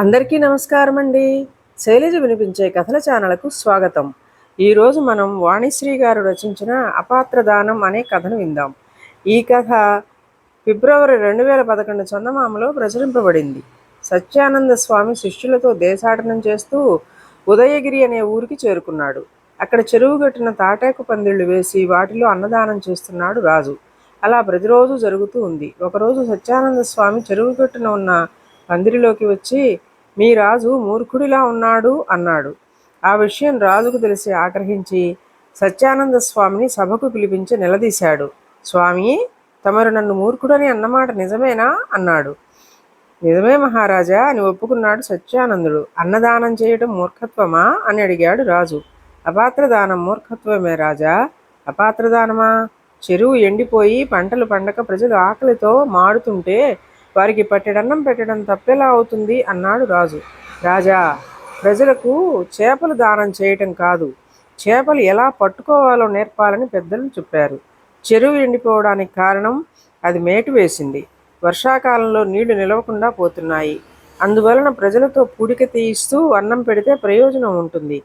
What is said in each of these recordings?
అందరికీ నమస్కారం అండి శైలజ వినిపించే కథల ఛానల్కు స్వాగతం. ఈరోజు మనం వాణిశ్రీ గారు రచించిన అపాత్రదానం అనే కథను విందాం. ఈ కథ ఫిబ్రవరి రెండు వేల పదకొండు చందమామలో ప్రచురింపబడింది. సత్యానంద స్వామి శిష్యులతో దేశాటనం చేస్తూ ఉదయగిరి అనే ఊరికి చేరుకున్నాడు. అక్కడ చెరువు గట్టిన తాటాకు పందిళ్ళు వేసి వాటిలో అన్నదానం చేస్తున్నాడు రాజు. అలా ప్రతిరోజు జరుగుతూ ఉంది. ఒకరోజు సత్యానంద స్వామి చెరువు గట్టున ఉన్న పందిరిలోకి వచ్చి మీ రాజు మూర్ఖుడిలా ఉన్నాడు అన్నాడు. ఆ విషయం రాజుకు తెలిసి ఆగ్రహించి సత్యానంద స్వామిని సభకు పిలిపించి నిలదీశాడు. స్వామి తమరు నన్ను మూర్ఖుడని అన్నమాట నిజమేనా? అన్నాడు. నిజమే మహారాజా అని ఒప్పుకున్నాడు సత్యానందుడు. అన్నదానం చేయటం మూర్ఖత్వమా? అని అడిగాడు రాజు. అపాత్రదానం మూర్ఖత్వమే రాజా. అపాత్రదానమా? చెరువు ఎండిపోయి పంటలు పండక ప్రజలు ఆకలితో మాడుతుంటే వారికి పట్టెడన్నం పెట్టడం తప్పెలా అవుతుంది అన్నాడు రాజు. రాజా ప్రజలకు చేపలు దానం చేయటం కాదు. చేపలు ఎలా పట్టుకోవాలో నేర్పాలని పెద్దలు చెప్పారు. చెరువు ఎండిపోవడానికి కారణం అది మేటు వేసింది. వర్షాకాలంలో నీళ్ళు నిలవకుండా పోతున్నాయి. అందువలన ప్రజలతో పూడిక తీయిస్తూ అన్నం పెడితే ప్రయోజనం ఉంటుంది.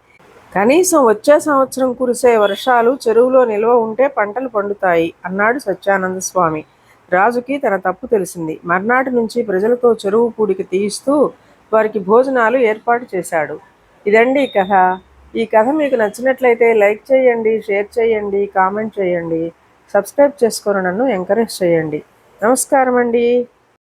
కనీసం వచ్చే సంవత్సరం కురిసే వర్షాలు చెరువులో నిల్వ ఉంటే పంటలు పండుతాయి అన్నాడు సత్యానంద స్వామి. రాజుకి తన తప్పు తెలిసింది. మర్నాటి నుంచి ప్రజలతో చెరువు పూడికి తీయిస్తూ వారికి భోజనాలు ఏర్పాటు చేశాడు. ఇదండి ఈ కథ. ఈ కథ మీకు నచ్చినట్లయితే లైక్ చేయండి షేర్ చేయండి కామెంట్ చేయండి. సబ్స్క్రైబ్ చేసుకొని నన్ను ఎంకరేజ్ చేయండి. నమస్కారం అండి